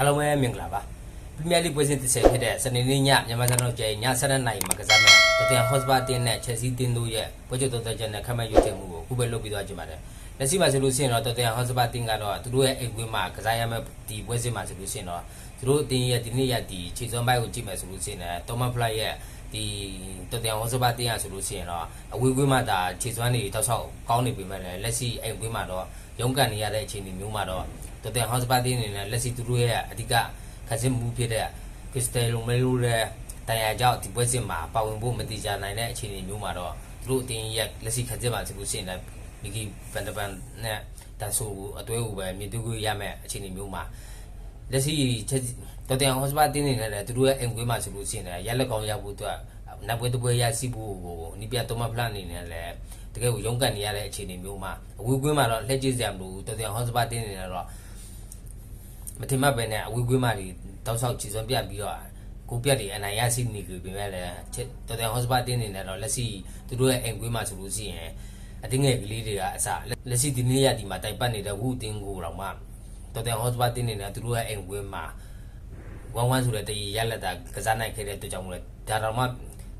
အားလုံးပဲမင်္ဂလာပါပရီးမီးယားလိပွဲစဉ်တစ်ဆက်ဖြစ်တဲ့စနေနေ့ညမြန်မာစံတော်ကျင်းည7:00နာရီမှာကစားမယ့်တတန်ဟော့စပါတင်းနဲ့ချက်စီတင်းတို့ရဲ့ပွဲချုပ်တော်တော်ကျန်တဲ့ခမတ်ရွေးချယ်မှုကိုခုပဲလုပ်ပြီးသွားကြပါတယ်လက်ရှိမှာဆိုလို့ရှိရင်တော့တတန်ဟော့စပါတင်းကတော့သူတို့ရဲ့အိမ်ကွင်းမှာကစားရမယ့်ဒီပွဲစဉ်မှာဆိုလို့ရှိရင်တော့သူတို့အတင်းရဲ့ဒီနေ့ရက်ဒီခြေစွမ်းပိုင်းကိုကြည့်မယ်ဆိုလို့ရှိရင်တော့မန်ဖလိုက်ရဲ့ ဒီတတန်ဟော့စပါတင်းရဆိုလို့ရှိရင်တော့အဝေးကွင်းမှာဒါခြေစွမ်းတွေတောက်လျှောက်ကောင်းနေပြီမဲ့လက်ရှိအိမ်ကွင်းမှာတော့ရုန်းကန်နေရတဲ့အခြေအနေမျိုးမှာတော့တော်တယ်ဟော့စပါတင်းအနေနဲ့လက်စီသူတို့ရဲ့အဓိကခက်စစ်မှုဖြစ်တဲ့ခရစ်စတယ်လိုမဲလိုတဲ့တန်ရာကြောင့်ဒီပွဲစဉ်မှာပါဝင်ဖို့မတိကျနိုင်တဲ့အခြေအနေမျိုးမှာတော့သူတို့အတင်းရဲ့လက်စီခက်စစ်ပါဆိုလို့ရှိရင်လည်းမီဂီဗန်ဒဗန်နဲ့တန်ဆိုကိုအတွဲကိုပဲမြင်တွေ့ခွင့်ရမယ့်အခြေအနေမျိုးမှာ လက်စီချက်တော်တယ်ဟော့စပါတင်းအနေနဲ့လည်းသူတို့ရဲ့အင်ကွေးမှာဆိုလို့ရှိရင်လည်းရက်လက်ကောင်းရောက်ဖို့အတွက်နောက်ပွဲတစ်ပွဲရရှိဖို့ကိုနိပြတ်တော်မဖလန်အနေနဲ့လည်းတကယ်ကိုရုန်းကန်နေရတဲ့အခြေအနေမျိုးမှာအဝေးကွင်းမှာတော့လက်ကျစရာမလိုဘူးတော်တယ်ဟော့စပါတင်းအနေနဲ့တော့မထင်မှတ်ပဲနဲ့အဝေးကွင်းမှာဒီတောက်ဆောက်ချီစွမ်းပြတ်ပြီးတော့ကိုပြတ်တွေအနိုင်ရရှိနေကြပြီပဲလေတော်တယ်ဟော့စပါတင်းနေနဲ့တော့လက်ရှိသူတို့ရဲ့အိမ်ကွင်းမှာဆိုလို့ရှိရင်အတင်းငယ်ကလေးတွေကအစလက်ရှိဒီနေ့ရဒီမှာတိုင်ပတ်နေတဲ့ဝူတင်းကိုတော့မှ တော်တယ်ဟော့စပါတင်းနေနဲ့သူတို့ရဲ့အိမ်ကွင်းမှာဝမ်ဝမ်ဆိုတဲ့တည်ရက်လက်တာကစားနိုင်ခဲ့တဲ့အတွက်ကြောင့်မို့လဲဒါတော့မှ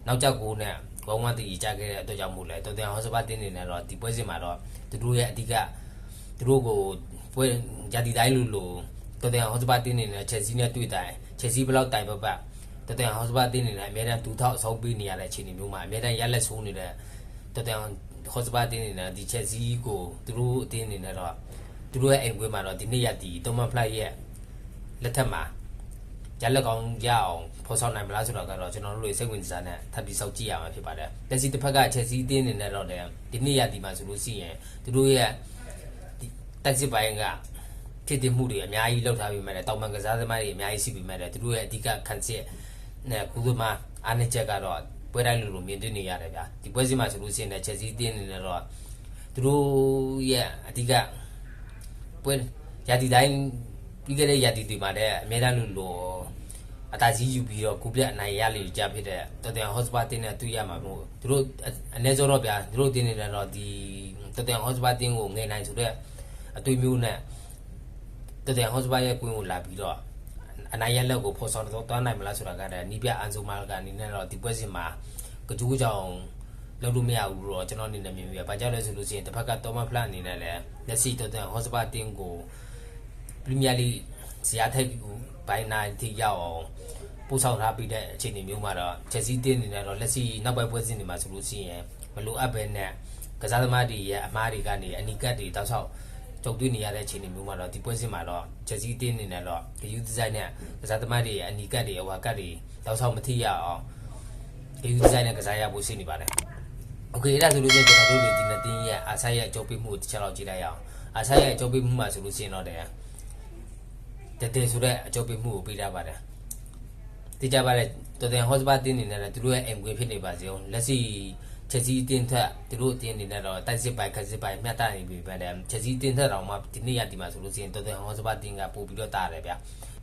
နောက်ကြောက်ကိုနဲ့ဝမ်ဝမ်တည်ကြခဲ့တဲ့အတွက်ကြောင့်မို့လဲတော်တယ်ဟော့စပါတင်းနေနဲ့တော့ဒီပွဲစဉ်မှာတော့သူတို့ရဲ့အဓိကသူတို့ကိုပွဲဂျာတီတိုင်းလူလိုတော်တယ်ဟော့စပါတင်းနေနဲ့ချက်စီနဲ့တွေ့တိုင်းချက်စီဘလောက်တိုင်ပတ်ပတ်တော်တယ်ဟော့စပါတင်းနေနဲ့အများတန်းဒူထောက်အဆုံးပေးနေရတဲ့အခြေအနေမျိုးမှာအများတန်းရက်လက်ဆိုးနေတဲ့တော်တယ်ဟော့စပါတင်းနေနဲ့ဒီချက်စီကိုသူတို့အတင်းနေနဲ့တော့ သူတို့ရဲ့အိမ်ကွေးမှာတော့ဒီနေ့ရက်ဒီတိုမန်ဖလိုက်ရဲ့လက်ထက်မှာရက်လက်ကောင်းရအောင်ဖော်ဆောင်နိုင်မလားဆိုတော့ကတော့ကျွန်တော်တို့တွေစိတ်ဝင်စားတဲ့ထပ်ပြီးစောင့်ကြည့်ရမှာဖြစ်ပါတယ်။လက်စီတစ်ဖက်ကချက်စီတင်းနေနဲ့တော့လည်းဒီနေ့ရက်ဒီမှာဆိုလို့ရှိရင်သူတို့ရဲ့တက်စစ်ပိုင်းကဖြစ်တည်မှုတွေအများကြီးလောက်ထားပြီးမှလည်းတောင်ပန်ကစားသမားတွေအများကြီးရှိပြီးမှလည်းသူတို့ရဲ့အဓိကခံစစ်နဲ့ကုသမာအားနည်းချက်ကတော့ပွဲတိုင်းလိုလိုမြင်တွေ့နေရတယ်ဗျာဒီပွဲစဉ်မှာဆိုလို့ရှိရင်လည်းချက်စီတင်းနေတယ်တော့သူတို့ရဲ့အဓိက ပွဲရာတီတိုင်းပြီးခဲ့တဲ့ရာတီတွေမှာလည်းအများတန်းလိုလိုအတားကြီးယူပြီးတော့ကုပြအနိုင်ရလေကြဖြစ်တဲ့တော်တယ်ဟော့စပါတင်းနဲ့တွေ့ရမှာမို့သူတို့အနည်းဆုံးတော့ဗျာသူတို့တင်းနေတယ်တော့ဒီတော်တယ်ဟော့စပါတင်းကိုငယ်နိုင်ဆိုတဲ့အတွေ့မျိုးနဲ့တတဲ့ဟော့စပါရဲ့ကွင်းကိုလာပြီးတော့အနိုင်ရလက်ကိုဖော်ဆောင်တော့တွားနိုင်မလားဆိုတာကလည်းနီးပြအန်ဆိုမာကအနေနဲ့တော့ဒီပွဲစဉ်မှာကကြူးကြောင်လောက်လို့မရဘူးတော့ကျွန်တော်အနေနဲ့မြင်ပြီးပါကြလဲဆိုလို့ရှိရင်တစ်ဖက်ကတော်မဖလန်အနေနဲ့လည်း လက်ရှိတော့တဲ့ဟော့စပါတင်းကိုပရီးမီးယားလိဇယားထိုက်ဘိုင်နိုင်တိရောက်အောင်ပို့ဆောင်ထားပြီးတဲ့အခြေအနေမျိုးမှာတော့ချက်စီတင်းအနေနဲ့တော့လက်ရှိနောက်ပိုင်းပွဲစဉ်တွေမှာဆိုလို့ရှိရင်မလိုအပ်ပဲနဲ့ကစားသမားတွေရဲ့အမားတွေကနေအနီကတ်တွေတောက်လျှောက်ကြုံတွေ့နေရတဲ့အခြေအနေမျိုးမှာတော့ဒီပွဲစဉ်မှာတော့ချက်စီတင်းနေနဲ့တော့ဒီယူဒီဇိုင်းနဲ့ကစားသမားတွေရဲ့အနီကတ်တွေအဝါကတ်တွေတောက်ဆောက်မထိရအောင်ဒီယူဒီဇိုင်းနဲ့ကစားရဖို့ရှိနေပါတယ်။ Okay အဲ့ဒါဆိုလို့ချင်းကျွန်တော်တို့ဒီနေ့တင်းရဲ့အာဆာရဲ့အကျုပ်ပေးမှုတစ်ချက်တော့ကြည့်လိုက်ရအောင်။အာဆာရဲ့အကျုပ်ပေးမှုမှာဆိုလို့ရှိရင်တော့တဲ့တတဲဆိုတဲ့အကျုပ်ပေးမှုကိုပေးထားပါတယ်။တိကျပါတယ်တော်တယ်ဟော့စပါတင်းနေနဲ့သူတို့ရဲ့အိမ်ကွေးဖြစ်နေပါစေအောင်လက်ရှိချက်စီတင်းထက်သူတို့တင်းနေနဲ့တော့တိုက်စစ်ပိုင်ခက်စစ်ပိုင်မျှတနေပြီပဲတဲ့ချက်စီတင်းထက်တော့မှဒီနေ့ရဒီမှာဆိုလို့ရှိရင်တော်တယ်ဟော့စပါတင်းကပို့ပြီးတော့တာတယ်ဗျာ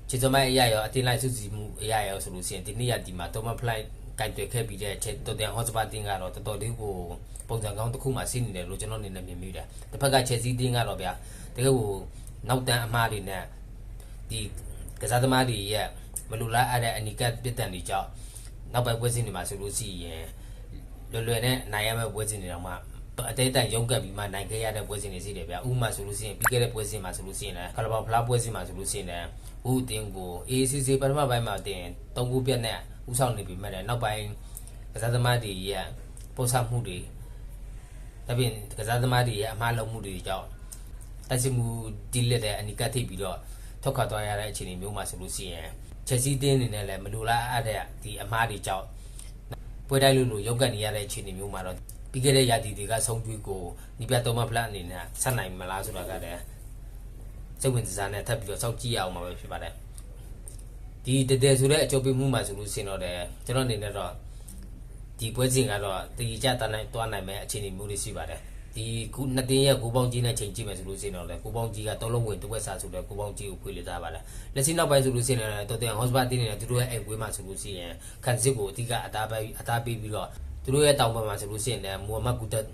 ချစ်စမိုင်းအရာရောအတင်းလိုက်စုစည်းမှုအရာရောဆိုလို့ရှိရင်ဒီနေ့ရဒီမှာတော်မဖလို က်ကင်တွေ့ခဲ့ပြီးတဲ့ချက်တော်တယ်ဟော့စပါတင်းကတော့တော်တော်လေးကိုပုံစံကောင်းတစ်ခုမှစီးနေတယ်လို့ကျွန်တော်အနေနဲ့မြင်မိတယ်တစ်ဖက်ကချက်စီတင်းကတော့ဗျာတကယ်ကိုနောက်တန်းအမှားတွေနဲ့ဒီကစားသမားတွေရဲ့မလူလားအဲ့တဲ့အနီကတ်ပြစ်ဒဏ်တွေကြောင့်နောက်ပိုင်းပွဲစဉ်တွေမှာဆိုလို့ရှိရင်လွယ်လွယ်နဲ့နိုင်ရမယ့်ပွဲစဉ်တွေတော့မှအတိတ်တိုင်ရုံးကပ်ပြီးမှနိုင်ခဲ့ရတဲ့ပွဲစဉ်တွေရှိတယ်ဗျာဥပမာဆိုလို့ရှိရင်ပြီးခဲ့တဲ့ပွဲစဉ်မှာဆိုလို့ရှိရင်လည်းကလဘောင်ဖလားပွဲစဉ်မှာဆိုလို့ရှိရင်လည်းဥတင်ကို ACC ပထမပိုင်းမှာတင်၃ခုပြတ်နဲ့ ဥဆောင်နေပြီမဲ့လည်းနောက်ပိုင်းကစားသမားတွေရဲ့ပို့ဆမှုတွေဒါပြင်ကစားသမားတွေရဲ့အမှားလုံးမှုတွေကြောင့်တိုက်စစ်မှုဒီလက်တဲ့အနိကတ်ထိပ်ပြီးတော့ထောက်ခါသွားရတဲ့အခြေအနေမျိုးမှာဆိုလို့ရှိရင်ချက်စီတင်းနေနဲ့လည်းမလိုလားအပ်တဲ့ဒီအမှားတွေကြောင့်ပွဲတိုင်းလို့လို့ရုပ်ကန်နေရတဲ့အခြေအနေမျိုးမှာတော့ပြီးခဲ့တဲ့ရာသီတွေကဆုံးဖြူကိုဒီပြတ်တော်မဖလားအနေနဲ့ဆက်နိုင်မလားဆိုတာကလည်းစိတ်ဝင်စားနဲ့ထပ်ပြီးတော့စောင့်ကြည့်ရအောင်မှာပဲဖြစ်ပါတယ် ဒီတတဲဆိုတဲ့အကျုပ်ပေးမှုမှာဆိုလို့ရှိရင်တော့တယ်ကျွန်တော်အနေနဲ့တော့ဒီပွဲစဉ်ကတော့တည်ကြတန်းနိုင်တွားနိုင်မဲ့အခြေအနေမျိုးတွေရှိပါတယ်ဒီခုနှစ်တင်းရဲ့ကိုပေါင်းကြီးနဲ့ချိန်ကြည့်မယ်ဆိုလို့ရှိရင်တော့လေကိုပေါင်းကြီးကသုံးလုံးဝင်တစ်ဝက်စာဆိုတဲ့ကိုပေါင်းကြီးကိုဖွေလေသားပါလားလက်ရှိနောက်ပိုင်းဆိုလို့ရှိရင်လည်းတော်တယ်ဟော့စပါတင်းနေတဲ့သူတို့ရဲ့အိမ်ကွေးမှာဆိုလို့ရှိရင်ခန်စစ်ကိုအဓိကအသားပေးအသားပေးပြီးတော့သူတို့ရဲ့တောင်ပံမှာဆိုလို့ရှိရင်လည်းမူဟမ္မဒ်ကူတက်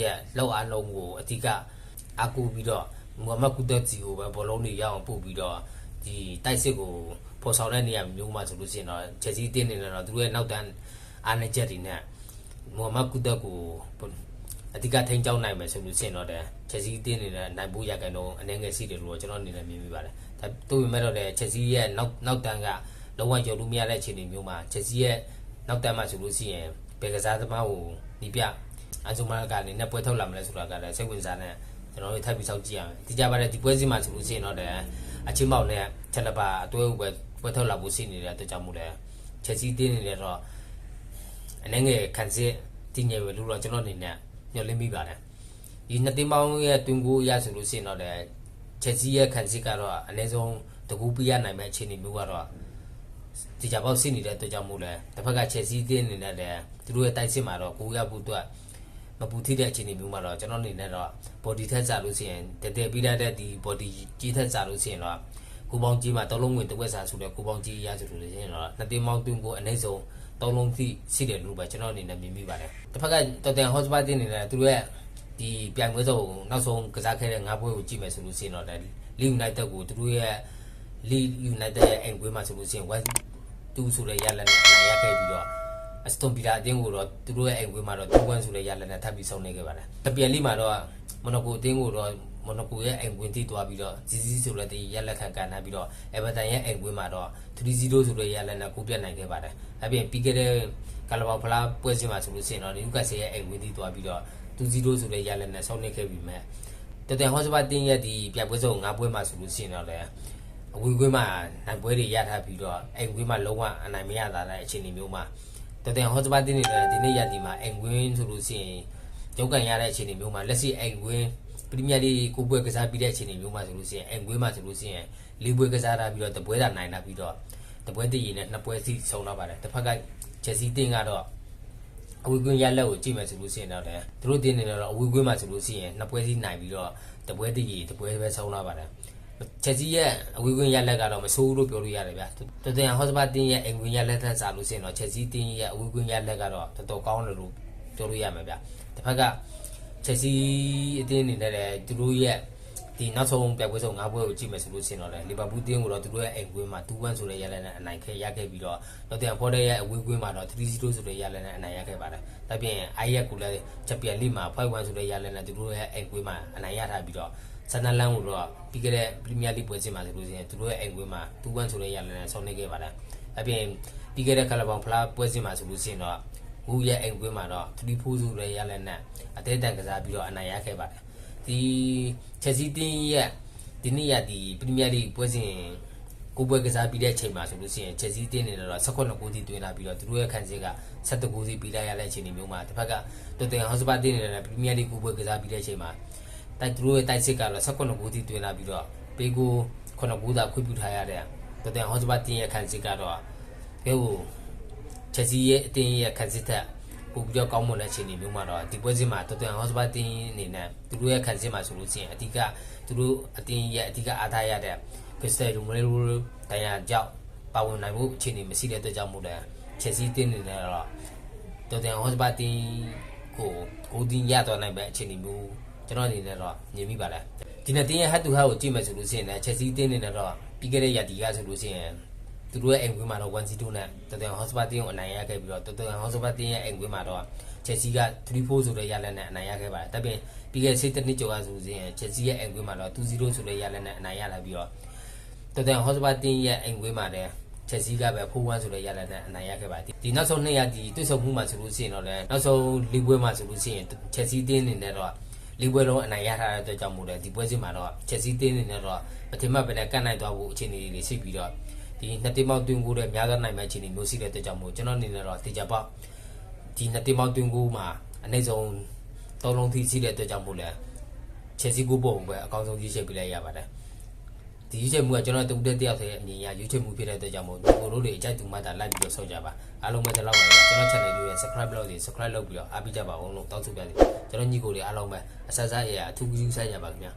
ရဲ့လောက်အားလုံးကိုအဓိကအကူပြီးတော့မူဟမ္မဒ်ကူတက်စီကိုပဲဘောလုံးတွေရအောင်ပို့ပြီးတော့ဒီတိုက်စစ်ကို ပေါ်ဆောင်တဲ့နေရာမျိုးမှာဆိုလို့ရှိရင်တော့ချက်စီတင်းနေတယ်တော့သူတို့ရဲ့နောက်တန်းအားနည်းချက်တွေနဲ့မိုဟာမက်ကုဒက်ကိုအဓိကထိန်းကျောင်းနိုင်မယ်ဆိုလို့ရှိရင်တော့ချက်စီတင်းနေတဲ့နိုင်ဖို့ရကန်တော့အနေငယ်စီတယ်လို့ကျွန်တော်အနေနဲ့မြင်မိပါတယ်ဒါတို့ပေမဲ့တော့ချက်စီရဲ့နောက်နောက်တန်းကလုံးဝရုံလို့မရတဲ့အခြေအနေမျိုးမှာချက်စီရဲ့နောက်တန်းမှာဆိုလို့ရှိရင်ဘယ်ကစားသမားကိုဒီပြအဇုမာကနေနဲ့ပွဲထုတ်လာမလဲဆိုတာကလည်းစိတ်ဝင်စားနေကျွန်တော်တို့ထပ်ပြီးစောင့်ကြည့်ရမယ်ဒီကြပါတဲ့ဒီပွဲစဉ်မှာဆိုလို့ရှိရင်တော့အချင်းမောက်နဲ့ချက်လက်ပါအတွဲဥပဲ ပွဲထုတ်လာဖို့ရှိနေတဲ့အတွက်ကြောင့်မို့လဲချက်စီတင်းနေတယ်တော့အနေငယ်ခံစစ်တင်းငယ်ပဲလို့တော့ကျွန်တော်အနေနဲ့ညှော်လင့်မိပါတယ်ဒီနှစ်သိန်းပေါင်းရဲ့တွင်ကိုရဆိုလို့ရှိရင်တော့ချက်စီရဲ့ခံစစ်ကတော့အနည်းဆုံးတကူပြရနိုင်မဲ့အခြေအနေမျိုးကတော့ဒီကြပေါက်ရှိနေတဲ့အတွက်ကြောင့်မို့လဲတစ်ဖက်ကချက်စီတင်းနေတဲ့လည်းသူတို့ရဲ့တိုက်စစ်မှာတော့ကိုရဖို့အတွက်မပူထိတဲ့အခြေအနေမျိုးမှာတော့ကျွန်တော်အနေနဲ့တော့ body ထက်စားလို့ရှိရင်တည်တည်ပြီးတဲ့ဒီ body ကြီးထက်စားလို့ရှိရင်တော့ ကိုပေါင်းကြီးမှာတောလုံးဝင်တစ်ဝက်စာဆိုတဲ့ကိုပေါင်းကြီးရဆိုလို့ရှိရင်တော့နှစ်သိန်းပေါင်းတွင်းကိုအနည်းဆုံးတောလုံးထိရှိတယ်လို့ပဲကျွန်တော်အနေနဲ့မြင်မိပါတယ်တစ်ဖက်ကတော်တန် hotspot တင်နေတဲ့သူတို့ရဲ့ဒီပြိုင်ပွဲစုံနောက်ဆုံးကစားခဲ့တဲ့ငါးပွဲကိုကြည့်မယ်ဆိုလို့ရှိရင်တော့ Leeds United ကိုသူတို့ရဲ့ Leeds United ရဲ့အိမ်ကွင်းမှာဆိုလို့ရှိရင် West 2ဆိုတဲ့ရလနဲ့အနိုင်ရခဲ့ပြီးတော့အစတွန်ပီတာအတင်းကိုတော့သူတို့ရဲ့အိမ်ကွင်းမှာတော့2-1ဆိုတဲ့ရလက်နဲ့ထပ်ပြီးဆုံးနေခဲ့ပါတယ်။တပြန်လိမှာတော့မိုနိုကိုအတင်းကိုတော့ မိုနိုကိုရဲ့အိမ်ကွင်းထိသွားပြီးတော့ဇီဇီဆိုတဲ့ဒီရလက်ခံကန်နိုင်ပြီးတော့အေဗာတန်ရဲ့အိမ်ကွင်းမှာတော့3-0ဆိုတဲ့ရလက်နဲ့ကိုပြတ်နိုင်ခဲ့ပါတယ်။အပြင်ပြီးခဲ့တဲ့ကာလာဘာဖလားပွဲစဉ်မှာဆိုလို့ရှိရင်တော့နယူကာဆယ်ရဲ့အိမ်ကွင်းထိသွားပြီးတော့2-0ဆိုတဲ့ရလက်နဲ့ဆုံးနေခဲ့ပြီးမဲ့တတန်ဟော့စပါတင်းရဲ့ဒီပြပွဲစုံ၅ပွဲမှာဆိုလို့ရှိရင်တော့လည်းအဝေးကွင်းမှာနိုင်ပွဲတွေရထားပြီးတော့အိမ်ကွင်းမှာလုံးဝအနိုင်မရတာတဲ့အခြေအနေမျိုးမှာတတန်ဟော့စပါတင်းနေတဲ့ဒီနေ့ရဒီမှာအိမ်ကွင်းဆိုလို့ရှိရင်ရုပ်ကန်ရတဲ့အခြေအနေမျိုးမှာလက်ရှိအိမ်ကွင်း ပရီးမီးယားလိကိုပွဲကစားပြီးတဲ့အခြေအနေမျိုးမှာဆိုလို့ရှိရင်အိမ်ကွင်းမှာဆိုလို့ရှိရင်လေးပွဲကစားတာပြီးတော့တပွဲတာနိုင်တာပြီးတော့တပွဲတည်ရည်နဲ့နှစ်ပွဲစီဆုံးတော့ပါတယ်တစ်ဖက်ကချက်စီတင်းကတော့အဝေးကွင်းရလက်ကိုကြည့်မယ်ဆိုလို့ရှိရင်တော့လည်းသူတို့တင်းနေတော့အဝေးကွင်းမှာဆိုလို့ရှိရင်နှစ်ပွဲစီနိုင်ပြီးတော့တပွဲတည်ရည်တပွဲပဲဆုံးတော့ပါတယ်ချက်စီရဲ့အဝေးကွင်းရလက်ကတော့မဆိုးလို့ပြောလို့ရတယ်ဗျာတော်တော်ဟော့စပါတင်းရဲ့အိမ်ကွင်းရလက်ထက်စားလို့ရှိရင်တော့ချက်စီတင်းရဲ့အဝေးကွင်းရလက်ကတော့တော်တော်ကောင်းတယ်လို့ပြောလို့ရမှာဗျာတစ်ဖက်က ချက်စီအတင်းအနေနဲ့လည်းသူတို့ရဲ့ဒီနောက်ဆုံးပြပွဲဆုံး၅ပွဲကိုကြည့်မယ်ဆိုလို့ရှိရင်တော့လေလီဗာပူးတင်းကိုတော့သူတို့ရဲ့အိမ်ကွင်းမှာ2-1ဆိုတဲ့ရလနဲ့အနိုင်ခဲရခဲ့ပြီးတော့တော့တင်ဖော်တဲ့ရဲ့အဝေးကွင်းမှာတော့3-0ဆိုတဲ့ရလနဲ့အနိုင်ရခဲ့ပါတယ်။ဒါပြင်အိုင်ရက်ကိုလည်းချန်ပီယံလိမှာ5-1ဆိုတဲ့ရလနဲ့သူတို့ရဲ့အိမ်ကွင်းမှာအနိုင်ရထားပြီးတော့ဆန်နလန်ကိုတော့ပြီးခဲ့တဲ့ပရီးမီးယားလိပွဲစဉ်မှာဆိုလို့ရှိရင်သူတို့ရဲ့အိမ်ကွင်းမှာ2-1ဆိုတဲ့ရလနဲ့ဆောင်းနေခဲ့ပါတယ်။ဒါပြင်ပြီးခဲ့တဲ့ကလဘောင်ဖလားပွဲစဉ်မှာဆိုလို့ရှိရင်တော့ ဟူရဲ့အိမ်ကွင်းမှာတော့3-4ဆိုတဲ့ရလနဲ့အသေးတန်ကစားပြီးတော့အနိုင်ရခဲ့ပါတယ်။ဒီချက်စီတင်းရဲ့ဒီနေ့ရဒီပရီးမီးယားလိပွဲစဉ်ကိုပွဲကစားပြီးတဲ့အချိန်မှာဆိုလို့ရှိရင်ချက်စီတင်းနေတော့16ဂိုးစီတွင်းလာပြီးတော့သူတို့ရဲ့ခံစစ်က17ဂိုးစီပြီးလိုက်ရတဲ့အချိန်ဒီမျိုးမှာတစ်ဖက်ကတော်တင်ဟော့စပါတင်းနေတဲ့ပရီးမီးယားလိကိုပွဲကစားပြီးတဲ့အချိန်မှာတိုက်သူတို့ရဲ့တိုက်စစ်ကတော့16ဂိုးစီတွင်းလာပြီးတော့ပေးကို9ဂိုးသာခွင့်ပြုထားရတဲ့တော်တင်ဟော့စပါတင်းရဲ့ခံစစ်ကတော့ကဲဟို ချက်စီရဲ့အတင်းရဲ့ခံစစ်ထက်ပိုပြီးတော့ကောင်းမွန်တဲ့အခြေအနေမျိုးမှာတော့ဒီပွဲစဉ်မှာတော်တော်ဟော့စပါတင်းအနေနဲ့သူတို့ရဲ့ခံစစ်မှာဆိုလို့ရှိရင်အဓိကသူတို့အတင်းရဲ့အဓိကအားထားရတဲ့ခရစ္စတယ်လူမလေးလူတန်ရကြောက်ပါဝင်နိုင်မှုအခြေအနေမရှိတဲ့အတွက်ကြောင့်မို့လဲချက်စီတင်းနေတယ်တော့တော်တော်ဟော့စပါတင်းကိုကိုတင်းရတော့နိုင်ပဲအခြေအနေမျိုးကျွန်တော်အနေနဲ့တော့မြင်မိပါတယ်ဒီနေ့တင်းရဲ့ဟတ်တူဟတ်ကိုကြည့်မယ်ဆိုလို့ရှိရင်လည်းချက်စီတင်းနေတယ်တော့ပြီးခဲ့တဲ့ရာသီကဆိုလို့ရှိရင် သူတို့ရဲ့အိမ်ကွင်းမှာတော့1-0နဲ့တော်တော်ဟော့စပါတင်းကိုအနိုင်ရခဲ့ပြီးတော့တော်တော်ဟော့စပါတင်းရဲ့အိမ်ကွင်းမှာတော့ချက်စီက3-4ဆိုတဲ့ရလက်နဲ့အနိုင်ရခဲ့ပါတယ်။ဒါပြင်ပြီးခဲ့တဲ့စိတ်တနစ်ကျော်ကဆိုရင်ချက်စီရဲ့အိမ်ကွင်းမှာတော့2-0ဆိုတဲ့ရလက်နဲ့အနိုင်ရလာပြီးတော့တော်တော်ဟော့စပါတင်းရဲ့အိမ်ကွင်းမှာလည်းချက်စီကပဲ4-1ဆိုတဲ့ရလက်နဲ့အနိုင်ရခဲ့ပါတယ်။ဒီနောက်ဆုံးနှစ်ရက်ဒီတွေ့ဆုံမှုမှာဆိုလို့ရှိရင်တော့လည်းနောက်ဆုံးလီပွဲမှာဆိုလို့ရှိရင်ချက်စီတင်းနေနဲ့တော့လီပွဲလုံးအနိုင်ရထားတဲ့အတွက်ကြောင့်မို့လဲဒီပွဲစဉ်မှာတော့ချက်စီတင်းနေနဲ့တော့ပထမပဲနဲ့ကတ်နိုင်သွားဖို့အခြေအနေတွေရှိပြီးတော့ ဒီနှစ်တိမောက်တွင်ကိုတဲ့များသောနိုင်မဲ့အခြေအနေမျိုးရှိတဲ့အတွက်ကြောင့်မို့ကျွန်တော်အနေနဲ့တော့တေချာပေါက်ဒီနှစ်တိမောက်တွင်ကိုမှာအနည်းဆုံးသုံးလုံးထိရှိတဲ့အတွက်ကြောင့်မို့လဲချက်စီကိုပုံပဲအကောင်းဆုံးရွေးချယ်ပြလိုက်ရပါတယ်ဒီရွေးချယ်မှုကကျွန်တော်တူတဲ့တယောက်တည်းအမြင်ရရွေးချယ်မှုဖြစ်တဲ့အတွက်ကြောင့်မို့ကိုတို့တွေအကြိုက်တူမှသာလိုက်ပြီးတော့ဆောက်ကြပါအားလုံးပဲဒီလောက်ပါပဲကျွန်တော် channel လေးရဲ့ subscribe လုပ်ပြီး subscribe လုပ်ပြီးတော့အားပေးကြပါဦးလို့တောင်းဆိုပြတယ်ကျွန်တော်ညီကိုတွေအားလုံးပဲအဆက်ဆက်ရအထူးကူးဆိုင်ကြပါခင်ဗျာ